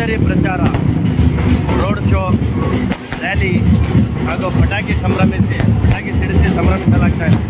ಭರ್ಜರಿ ಪ್ರಚಾರ road show rally ಹಾಗೂ ಪಟಾಕಿ ಸಂಭ್ರಮಿಸಿ ಪಟಾಕಿ ಸಿಡಿಸಿ ಸಂಭ್ರಮಿಸಲಾಗ್ತಾ ಇದೆ.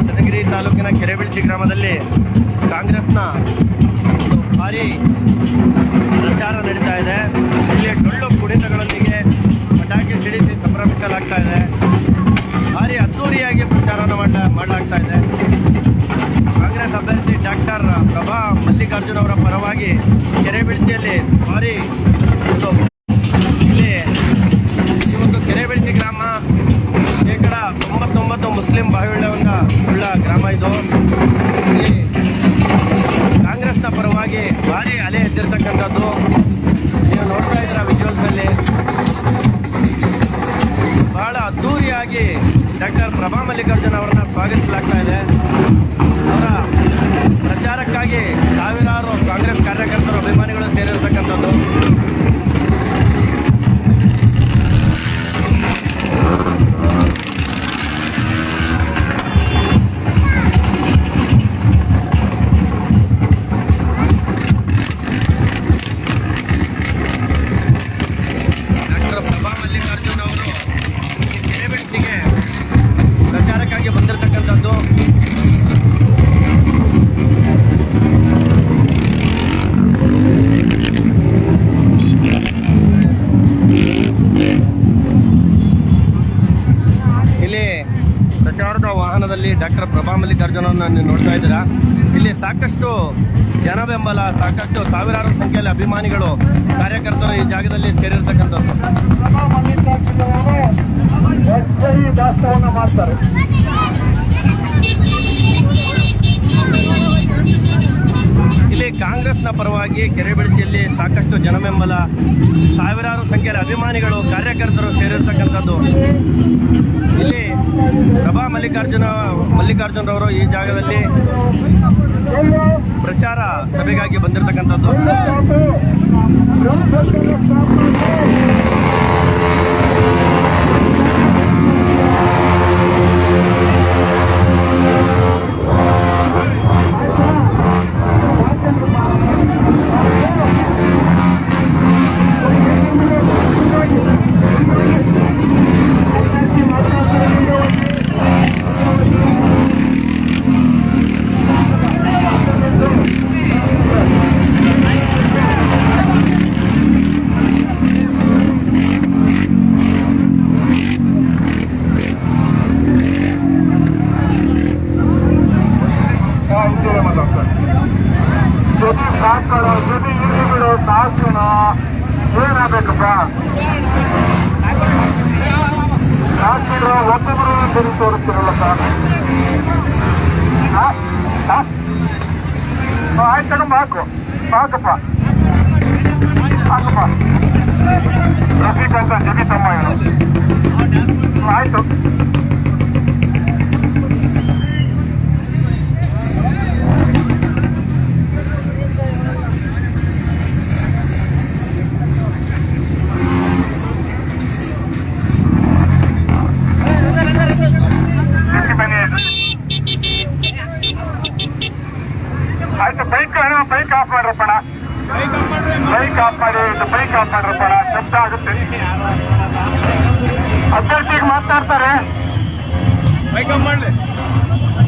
ಚನ್ನಗಿರಿ ತಾಲೂಕಿನ ಕೆರೆಬಿಳ್ಚಿ ಗ್ರಾಮದಲ್ಲಿ ಕಾಂಗ್ರೆಸ್ನ ಭಾರಿ ಪ್ರಚಾರ ನಡೀತಾ ಇದೆ. ಇಲ್ಲಿ ಡೊಳ್ಳು ಕುಣಿತಗಳೊಂದಿಗೆ ಪಟಾಕಿ ಸಿಡಿಸಿ ಸಂಭ್ರಮಿಸಲಾಗ್ತಾ ಇದೆ. ಭಾರಿ ಅದ್ದೂರಿಯಾಗಿ ಪ್ರಚಾರವನ್ನು ಮಾಡ ಮಾಡಲಾಗ್ತಾ ಇದೆ. ಕಾಂಗ್ರೆಸ್ ಅಭ್ಯರ್ಥಿ ಡಾಕ್ಟರ್ ಪ್ರಭಾ ಮಲ್ಲಿಕಾರ್ಜುನ್ ಅವರ ಪರವಾಗಿ ಕೆರೆಬಿಳ್ಚಿಯಲ್ಲಿ ಭಾರಿ ಇಲ್ಲಿ ಇವತ್ತು ಒಂದು ಗ್ರಾಮ ಶೇಕಡ ತೊಂಬತ್ತೊಂಬತ್ತು ಮುಸ್ಲಿಂ ಬಾಹುಳ್ಯವನ್ನು Tama idol. ಅಭಿಮಾನಿಗಳು, ಕಾರ್ಯಕರ್ತರು ಈ ಜಾಗದಲ್ಲಿ ಸೇರಿರ್ತಕ್ಕಂಥದ್ದು. ಇಲ್ಲಿ ಕಾಂಗ್ರೆಸ್ನ ಪರವಾಗಿ ಕೆರೆಬೆಳಚಿಯಲ್ಲಿ ಸಾಕಷ್ಟು ಜನಬೆಂಬಲ, ಸಾವಿರಾರು ಸಂಖ್ಯೆಯ ಅಭಿಮಾನಿಗಳು, ಕಾರ್ಯಕರ್ತರು ಸೇರಿರ್ತಕ್ಕಂಥದ್ದು. ಇಲ್ಲಿ ಪ್ರಭಾ ಮಲ್ಲಿಕಾರ್ಜುನ, ಮಲ್ಲಿಕಾರ್ಜುನರವರು ಈ ಜಾಗದಲ್ಲಿ ಪ್ರಚಾರ ಸಭೆಗಾಗಿ ಬಂದಿರತಕ್ಕಂಥದ್ದು.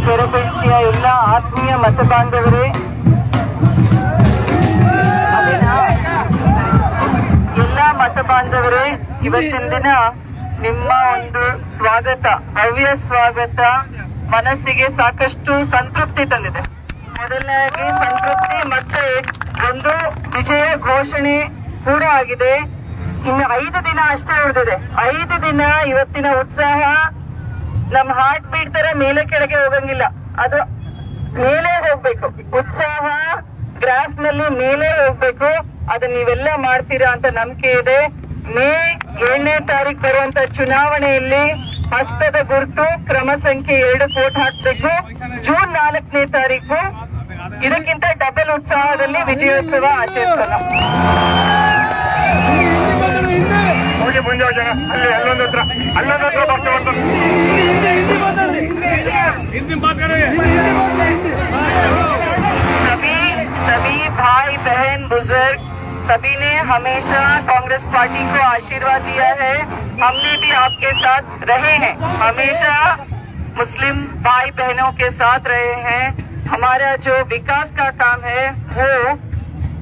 ಕೆರಬೆಂಚಿಯ ಎಲ್ಲ ಆತ್ಮೀಯ ಮತಬಾಂಧವರೇ ಎಲ್ಲ ಮತಬಾಂಧವರೇ, ಇವತ್ತಿನ ದಿನ ನಿಮ್ಮ ಒಂದು ಸ್ವಾಗತ, ಭವ್ಯ ಸ್ವಾಗತ. ಮನಸ್ಸಿಗೆ ಸಾಕಷ್ಟು ಸಂತೃಪ್ತಿ ತಂದಿದೆ. ಮೊದಲನೇದಾಗಿ ಸಂತೃಪ್ತಿ, ಮತ್ತೆ ಒಂದು ವಿಜಯ ಘೋಷಣೆ ಕೂಡ ಆಗಿದೆ. ಇನ್ನು ಐದು ದಿನ ಅಷ್ಟೇ ಉಳಿದಿದೆ. ಐದು ದಿನ ಇವತ್ತಿನ ಉತ್ಸಾಹ ನಮ್ ಹಾರ್ಟ್ ಬೀಟ್ ತರ ಮೇಲೆ ಕೆಳಗೆ ಹೋಗಂಗಿಲ್ಲ. ಅದು ಮೇಲೆ ಹೋಗ್ಬೇಕು. ಉತ್ಸಾಹ ಗ್ರಾಫ್ನಲ್ಲಿ ಮೇಲೆ ಹೋಗ್ಬೇಕು. ಅದು ನೀವೆಲ್ಲ ಮಾಡ್ತೀರಾ ಅಂತ ನಂಬಿಕೆ ಇದೆ. ಮೇ ಏಳನೇ ತಾರೀಕು ಬರುವಂತ ಚುನಾವಣೆಯಲ್ಲಿ ಹಸ್ತದ ಗುರುತು, ಕ್ರಮ ಸಂಖ್ಯೆ ಎರಡು ಕೋಟ್ ಹಾಕ್ಬೇಕು. ಜೂನ್ ನಾಲ್ಕನೇ ತಾರೀಕು ಇದಕ್ಕಿಂತ ಡಬಲ್ ಉತ್ಸಾಹದಲ್ಲಿ ವಿಜಯೋತ್ಸವ ಆಚರಿಸೋಣ. ಹೋಗಿ ಮುಂದೆ ಜನ ಅಲ್ಲಿ ಅಲ್ಲೊಂದು ಹತ್ರ ಅಲ್ಲೊಂದು ಹತ್ರ ಬರ್ತೇವೆ सभी सभी भाई बहन बुजुर्ग सभी ने हमेशा कांग्रेस पार्टी को आशीर्वाद दिया है हमने भी आपके साथ रहे हैं हमेशा मुस्लिम भाई बहनों के साथ रहे हैं हमारा जो विकास का काम है वो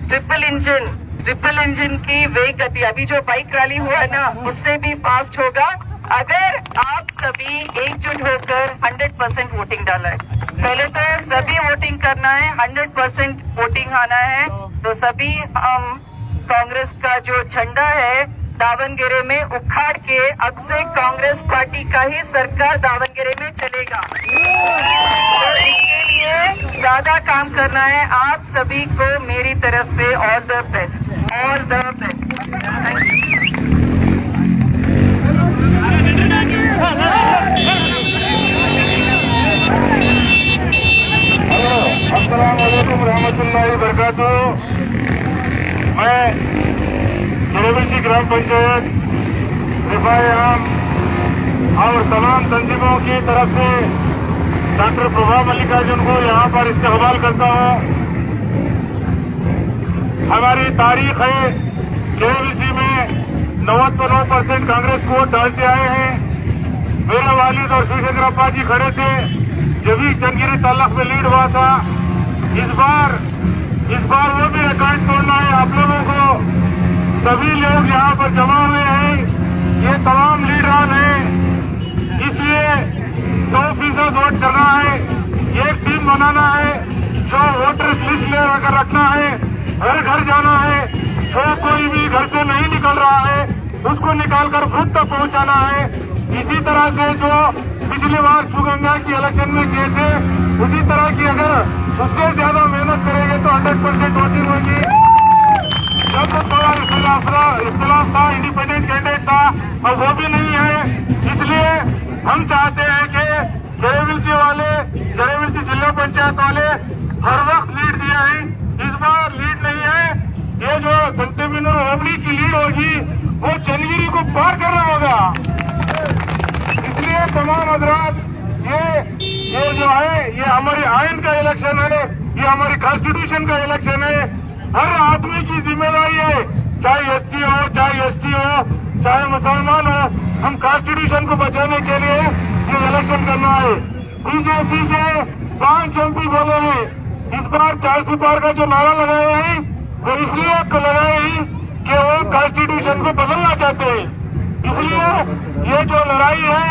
ट्रिपल इंजन ट्रिपल इंजन की वेग गति, अभी जो बाइक रैली हुआ है ना, उससे भी फास्ट होगा। अगर आप सभी एकजुट होकर 100 परसेंट वोटिंग डाला है। पहले तो सभी वोटिंग करना है 100 परसेंट वोटिंग आना है। तो सभी हम कांग्रेस का जो झंडा है दावनगेरे में उखाड़ के अब से कांग्रेस पार्टी का ही सरकार दावनगेरे में चलेगा। इसके लिए ज़्यादा काम करना है आप सभी को मेरी तरफ़ से। All the best all the best thank you अस्सलाम रहमतुल्लाहि बरकातु मैं नरेबी ग्राम पंचायत रिफाए आम और तमाम तंजीमों की तरफ़ से डॉक्टर प्रभा मल्लिकार्जुन को यहाँ पर इस्तेमाल करता हूँ। हमारी तारीख है केएलसी में नवत्तर नौ परसेंट कांग्रेस को डालते आए हैं। मेरे वालिद और शिवशंकर अप्पा जी खड़े थे, जब भी चंदगिरी तालुक में लीड हुआ था। इस बार इस बार वो भी रिकॉर्ड तोड़ना है आप लोगों को। सभी लोग यहाँ पर जमा हुए हैं। ये तमाम लीडरान हैं। इसलिए सौ फ़ीसद वोट करना है। एक टीम बनाना है। जो वोटर लिस्ट ले कर रखना है। हर घर जाना है। जो कोई भी घर से नहीं निकल रहा है, उसको निकाल कर खुद तक पहुंचाना है। इसी तरह से जो पिछली बार सुगंगा की इलेक्शन में किए थे, उसी तरह की अगर उससे ज़्यादा मेहनत करेंगे तो हंड्रेड परसेंट वोटिंग होगी। जब इख्तलाफ था इंडिपेंडेंट कैंडिडेट था और वो भी नहीं है इसलिए हम चाहते हैं कि जरेविलसी वाले जरेविलसी जिला पंचायत वाले हर वक्त लीड दिया है इस बार लीड नहीं है ये जो संतबिनर होबड़ी की लीड होगी वो चंदगिरी को पार करना होगा इसलिए तमाम हजरात ये ये जो है ये हमारे आयन का इलेक्शन है ये हमारी कॉन्स्टिट्यूशन का इलेक्शन है हर आदमी की ज़िम्मेदारी है, चाहे एससी हो, चाहे एसटी हो, चाहे मुसलमान हो, हम कॉन्स्टिट्यूशन को बचाने के लिए ये इलेक्शन करना है। बीजेपी के पाँच एमपी बोले हैं। इस बार चार सौ पार का जो नारा लगाए हैं, वो इसलिए लगाए हैं कि वो कॉन्स्टिट्यूशन को बदलना चाहते हैं। इसलिए ये जो लड़ाई है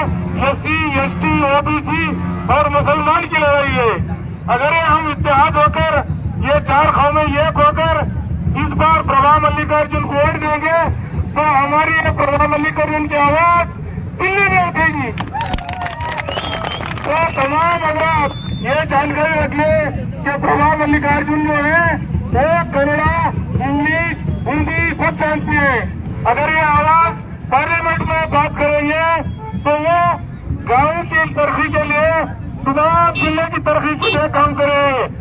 S C S T OBC और मुसलमान की लड़ाई है। अगर हम इत्तेहाद होकर ये चार कौमें एक होकर इस बार प्रभा मल्लिकार्जुन को वोट देंगे। तो हमारी ये प्रभा मल्लिकार्जुन की आवाज़ दिल्ली में उठेगी। तो तमाम अगर ये जानकारी रख ले कि प्रभा मल्लिकार्जुन जो है, वो कन्नड़ा, इंग्लिश, हिंदी सब जानती है। अगर ये आवाज़ पार्लियामेंट में बात करेंगे तो वो गाँव की तरक्की के लिए तमाम ज़िले की तरक्की के लिए काम करेंगे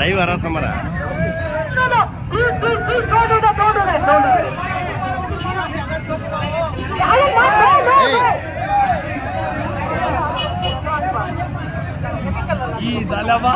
లైవ్ అరాసమ్మరా ఈ దళవా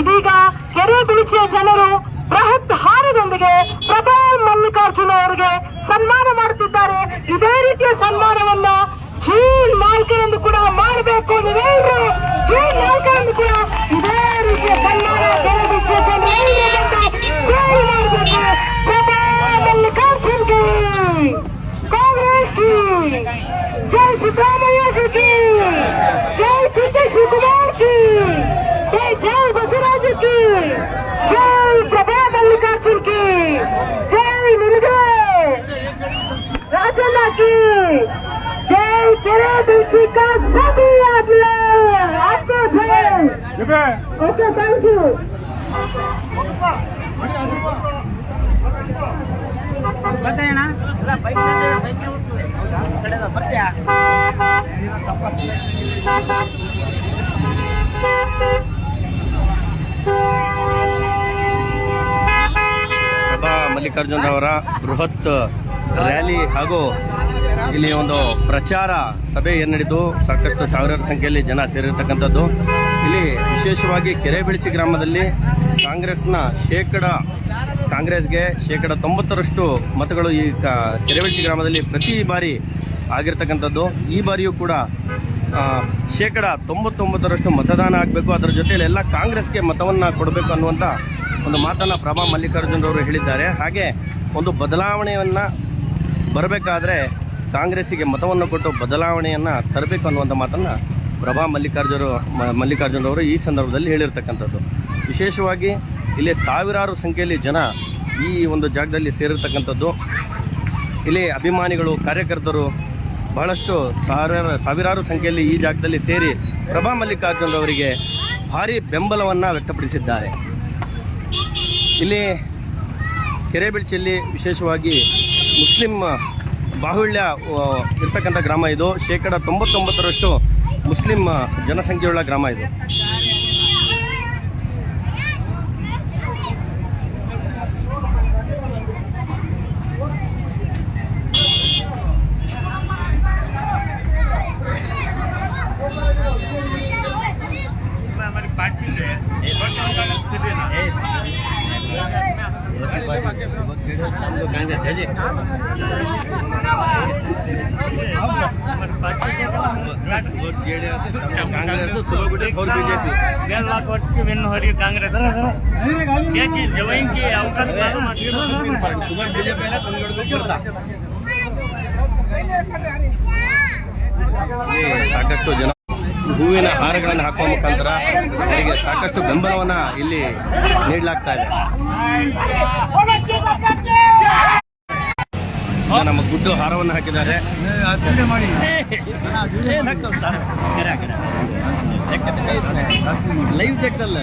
ಇದೀಗ ಕೆರೆ ಬಿಳಿಚಿಯ ಜನರು ಬೃಹತ್ ಹಾರದೊಂದಿಗೆ ಪ್ರಭಾ ಮಲ್ಲಿಕಾರ್ಜುನ ಅವರಿಗೆ ಸನ್ಮಾನ ಮಾಡುತ್ತಿದ್ದಾರೆ. ಇದೇ ರೀತಿಯ ಸನ್ಮಾನವನ್ನ ಜೂನ್ ನಾಲ್ಕರಂದು ಕೂಡ ಮಾಡಬೇಕು ಜೀನ್ ಜೂನ್ ನಾಲ್ಕರಂದು ಕೂಡ ಇದೇ ರೀತಿಯ ಸನ್ಮಾನ ಕೆರೆ ಬಿಳಿಚಿಯ ಜನರು ಮಾಡಬೇಕು. ಪ್ರಭಾ ಮಲ್ಲಿಕಾರ್ಜುನ್ ಕಾಂಗ್ರೆಸ್ ಜೈ ಸಿದ್ದರಾಮಯ್ಯ ಜೈ ಪಿಕೆ ಶಿವಕುಮಾರ್ की। जय प्रभा मल्लिकार्जुन की। जय मुरुगे राजन्ना की। जय तेरे दिलसी का सभी आप लोग आपको जय। Okay thank you Prabha Mallikarjun ಅವರ ಬೃಹತ್ ರ್ಯಾಲಿ ಹಾಗೂ ಇಲ್ಲಿ ಒಂದು ಪ್ರಚಾರ ಸಭೆ ನಡೆದು, ಸಾಕಷ್ಟು ಸಾವಿರಾರು ಸಂಖ್ಯೆಯಲ್ಲಿ ಜನ ಸೇರಿರ್ತಕ್ಕಂಥದ್ದು. ಇಲ್ಲಿ ವಿಶೇಷವಾಗಿ ಕೆರೆಬೆಳಚಿ ಗ್ರಾಮದಲ್ಲಿ ಕಾಂಗ್ರೆಸ್ನ ಶೇಕಡ, ಕಾಂಗ್ರೆಸ್ಗೆ ಶೇಕಡ ತೊಂಬತ್ತರಷ್ಟು ಮತಗಳು ಈ ಕೆರೆಬೆಳಚಿ ಗ್ರಾಮದಲ್ಲಿ ಪ್ರತಿ ಬಾರಿ ಆಗಿರ್ತಕ್ಕಂಥದ್ದು. ಈ ಬಾರಿಯೂ ಕೂಡ ಶೇಕಡ ತೊಂಬತ್ತೊಂಬತ್ತರಷ್ಟು ಮತದಾನ ಆಗಬೇಕು. ಅದರ ಜೊತೆಯಲ್ಲಿ ಎಲ್ಲ ಕಾಂಗ್ರೆಸ್ಗೆ ಮತವನ್ನು ಕೊಡಬೇಕು ಅನ್ನುವಂಥ ಒಂದು ಮಾತನ್ನು ಪ್ರಭಾ ಮಲ್ಲಿಕಾರ್ಜುನರವರು ಹೇಳಿದ್ದಾರೆ. ಹಾಗೆ ಒಂದು ಬದಲಾವಣೆಯನ್ನು ಬರಬೇಕಾದ್ರೆ ಕಾಂಗ್ರೆಸ್ಸಿಗೆ ಮತವನ್ನು ಕೊಟ್ಟು ಬದಲಾವಣೆಯನ್ನು ತರಬೇಕು ಅನ್ನುವಂಥ ಮಾತನ್ನು ಪ್ರಭಾ ಮಲ್ಲಿಕಾರ್ಜುನ ಮಲ್ಲಿಕಾರ್ಜುನರವರು ಈ ಸಂದರ್ಭದಲ್ಲಿ ಹೇಳಿರ್ತಕ್ಕಂಥದ್ದು. ವಿಶೇಷವಾಗಿ ಇಲ್ಲಿ ಸಾವಿರಾರು ಸಂಖ್ಯೆಯಲ್ಲಿ ಜನ ಈ ಒಂದು ಜಾಗದಲ್ಲಿ ಸೇರಿರ್ತಕ್ಕಂಥದ್ದು. ಇಲ್ಲಿ ಅಭಿಮಾನಿಗಳು, ಕಾರ್ಯಕರ್ತರು ಬಹಳಷ್ಟು ಸಾವಿರಾರು ಸಾವಿರಾರು ಸಂಖ್ಯೆಯಲ್ಲಿ ಈ ಜಾಗದಲ್ಲಿ ಸೇರಿ ಪ್ರಭಾ ಮಲ್ಲಿಕಾರ್ಜುನರವರಿಗೆ ಭಾರಿ ಬೆಂಬಲವನ್ನು ವ್ಯಕ್ತಪಡಿಸಿದ್ದಾರೆ. ಇಲ್ಲಿ ಕೆರೆಬೆಳ್ಚಿಯಲ್ಲಿ ವಿಶೇಷವಾಗಿ ಮುಸ್ಲಿಂ ಬಾಹುಳ್ಯ ಇರ್ತಕ್ಕಂಥ ಗ್ರಾಮ ಇದು. ಶೇಕಡ ತೊಂಬತ್ತೊಂಬತ್ತರಷ್ಟು ಮುಸ್ಲಿಂ ಜನಸಂಖ್ಯೆಯುಳ್ಳ ಗ್ರಾಮ ಇದು. लाखोटची विन होईल काँग्रेस याची ಹೂವಿನ ಹಾರಗಳನ್ನು ಹಾಕುವ ಮುಖಾಂತರ ಅವರಿಗೆ ಸಾಕಷ್ಟು ಬೆಂಬಲವನ್ನ ಇಲ್ಲಿ ನೀಡಲಾಗ್ತಾ ಇದೆ. ನಮ್ಮ ಗುಡ್ಡು ಹಾರವನ್ನು ಹಾಕಿದ್ದಾರೆ. ಲೈವ್ ತೆಗ್ದಲ್ಲ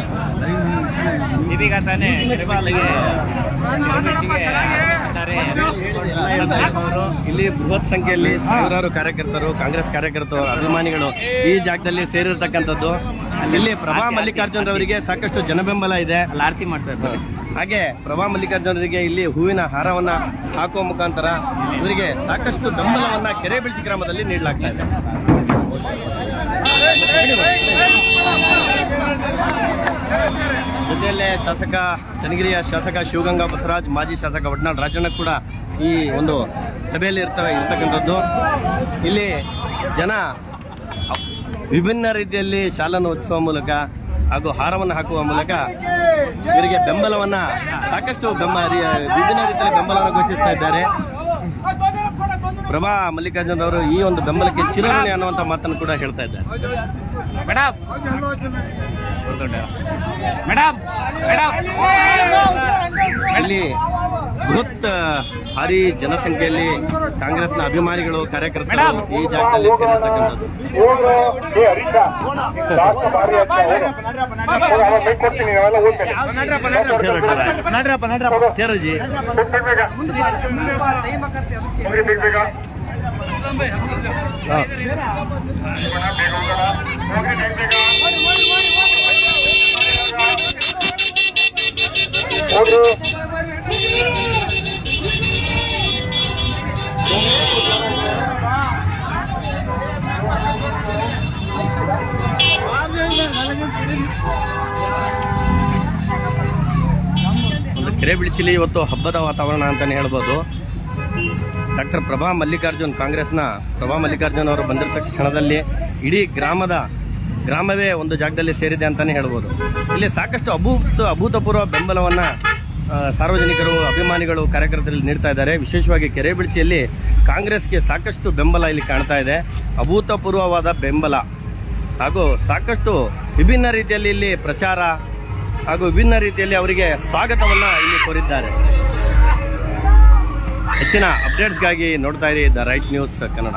ಇದೀಗ ತಾನೇ ಇಲ್ಲಿ ಬೃಹತ್ ಸಂಖ್ಯೆಯಲ್ಲಿ ಸಾವಿರಾರು ಕಾರ್ಯಕರ್ತರು ಕಾಂಗ್ರೆಸ್ ಕಾರ್ಯಕರ್ತರು ಅಭಿಮಾನಿಗಳು ಈ ಜಾಗದಲ್ಲಿ ಸೇರಿರ್ತಕ್ಕಂಥದ್ದು. ಇಲ್ಲಿ ಪ್ರಭಾ ಮಲ್ಲಿಕಾರ್ಜುನ್ ಅವರಿಗೆ ಸಾಕಷ್ಟು ಜನಬೆಂಬಲ ಇದೆ. ಆರತಿ ಮಾಡ್ತಾ ಇದ್ದಾರೆ ಹಾಗೆ ಪ್ರಭಾ ಮಲ್ಲಿಕಾರ್ಜುನರಿಗೆ ಇಲ್ಲಿ ಹೂವಿನ ಹಾರವನ್ನ ಹಾಕುವ ಮುಖಾಂತರ ಇವರಿಗೆ ಸಾಕಷ್ಟು ಬೆಂಬಲವನ್ನ ಕೆರೆ ಬೆಳ್ಚಿ ಗ್ರಾಮದಲ್ಲಿ ನೀಡಲಾಗ್ತಾ ಇದೆ. ಜೊತೆಯಲ್ಲೇ ಶಾಸಕ ಚನ್ನಗಿರಿಯ ಶಾಸಕ ಶಿವಗಂಗಾ ಬಸವರಾಜ್, ಮಾಜಿ ಶಾಸಕ ವಡ್ನಾಳ್ ರಾಜಣ್ಣ ಕೂಡ ಈ ಒಂದು ಸಭೆಯಲ್ಲಿ ಇರ್ತವೆ, ಇರ್ತಕ್ಕಂಥದ್ದು. ಇಲ್ಲಿ ಜನ ವಿಭಿನ್ನ ರೀತಿಯಲ್ಲಿ ಶಾಲನ್ನು ಒದಿಸುವ ಮೂಲಕ ಹಾಗೂ ಹಾರವನ್ನು ಹಾಕುವ ಮೂಲಕ ಇವರಿಗೆ ಬೆಂಬಲವನ್ನ, ಸಾಕಷ್ಟು ಬೆಂಬಲ ವಿಭಿನ್ನ ರೀತಿಯಲ್ಲಿ ಬೆಂಬಲವನ್ನು ಘೋಷಿಸ್ತಾ ಇದ್ದಾರೆ. ಪ್ರಭಾ ಮಲ್ಲಿಕಾರ್ಜುನ್ ಅವರು ಈ ಒಂದು ಬೆಂಬಲಕ್ಕೆ ಚಿರಋಣಿ ಅನ್ನುವಂಥ ಮಾತನ್ನು ಕೂಡ ಹೇಳ್ತಾ ಇದ್ದಾರೆ. ಮೇಡಮ್ ಮೇಡಮ್ ಮೇಡಮ್ ಅಲ್ಲಿ ಬೃಹತ್ ಭಾರಿ ಜನಸಂಖ್ಯೆಯಲ್ಲಿ ಕಾಂಗ್ರೆಸ್ನ ಅಭಿಮಾನಿಗಳು ಕಾರ್ಯಕರ್ತರು ಈ ಜಾಗದಲ್ಲಿ ಸೇರಿರ್ತಕ್ಕಂಥದ್ದು. ಕೆರೆ ಬಿಳಿಚಿಲಿ ಇವತ್ತು ಹಬ್ಬದ ವಾತಾವರಣ ಅಂತಾನೆ ಹೇಳ್ಬೋದು. ಡಾಕ್ಟರ್ ಪ್ರಭಾ ಮಲ್ಲಿಕಾರ್ಜುನ್, ಕಾಂಗ್ರೆಸ್ನ ಪ್ರಭಾ ಮಲ್ಲಿಕಾರ್ಜುನ್ ಅವರು ಬಂದಿರತಕ್ಕ ಕ್ಷಣದಲ್ಲಿ ಇಡೀ ಗ್ರಾಮದ ಗ್ರಾಮವೇ ಒಂದು ಜಾಗದಲ್ಲಿ ಸೇರಿದೆ ಅಂತಾನೆ ಹೇಳ್ಬೋದು. ಇಲ್ಲಿ ಸಾಕಷ್ಟು ಅಭೂತ ಅಭೂತಪೂರ್ವ ಬೆಂಬಲವನ್ನ ಸಾರ್ವಜನಿಕರು, ಅಭಿಮಾನಿಗಳು ಕಾರ್ಯಕರ್ತರಲ್ಲಿ ನೀಡ್ತಾ ಇದ್ದಾರೆ. ವಿಶೇಷವಾಗಿ ಕೆರೆ ಬಿಡಿಸಿಯಲ್ಲಿ ಕಾಂಗ್ರೆಸ್ಗೆ ಸಾಕಷ್ಟು ಬೆಂಬಲ ಇಲ್ಲಿ ಕಾಣ್ತಾ ಇದೆ. ಅಭೂತಪೂರ್ವವಾದ ಬೆಂಬಲ. ಹಾಗೂ ಸಾಕಷ್ಟು ವಿಭಿನ್ನ ರೀತಿಯಲ್ಲಿ ಇಲ್ಲಿ ಪ್ರಚಾರ ಹಾಗೂ ವಿಭಿನ್ನ ರೀತಿಯಲ್ಲಿ ಅವರಿಗೆ ಸ್ವಾಗತವನ್ನು ಇಲ್ಲಿ ಕೋರಿದ್ದಾರೆ. ಹೆಚ್ಚಿನ ಅಪ್ಡೇಟ್ಸ್ಗಾಗಿ ನೋಡ್ತಾ ಇರಿ ದ ರೈಟ್ ನ್ಯೂಸ್ ಕನ್ನಡ.